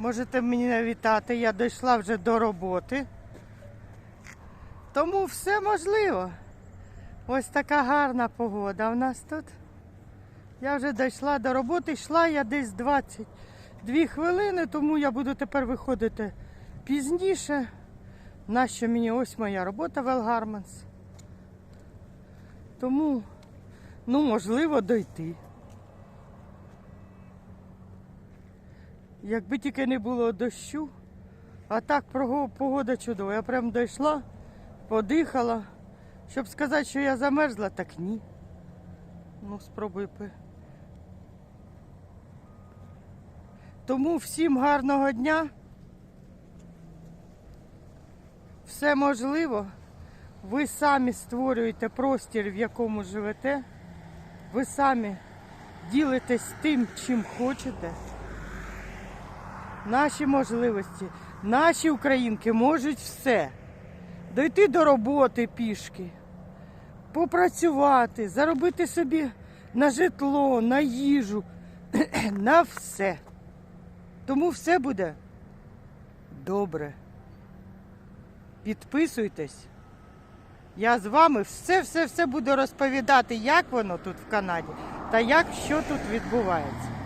Можете мене вітати, я дійшла вже до роботи. Тому все можливо. Ось така гарна погода у нас тут. Я вже дійшла до роботи, йшла я десь 22 хвилини, тому я буду тепер виходити пізніше. Нащо мені ось моя робота Велгарменс. Тому, ну, можливо, дойти. Якби тільки не було дощу, а так погода чудова. Я прям дійшла, подихала. Щоб сказати, що я замерзла, так ні. Ну, спробуй. пи. Тому всім гарного дня. Все можливо. Ви самі створюєте простір, в якому живете. Ви самі ділитесь тим, чим хочете. Наші можливості, наші українки можуть все. Дойти до роботи пішки, попрацювати, заробити собі на житло, на їжу, на все. Тому все буде добре. Підписуйтесь. Я з вами все-все-все буду розповідати, як воно тут в Канаді та як що тут відбувається.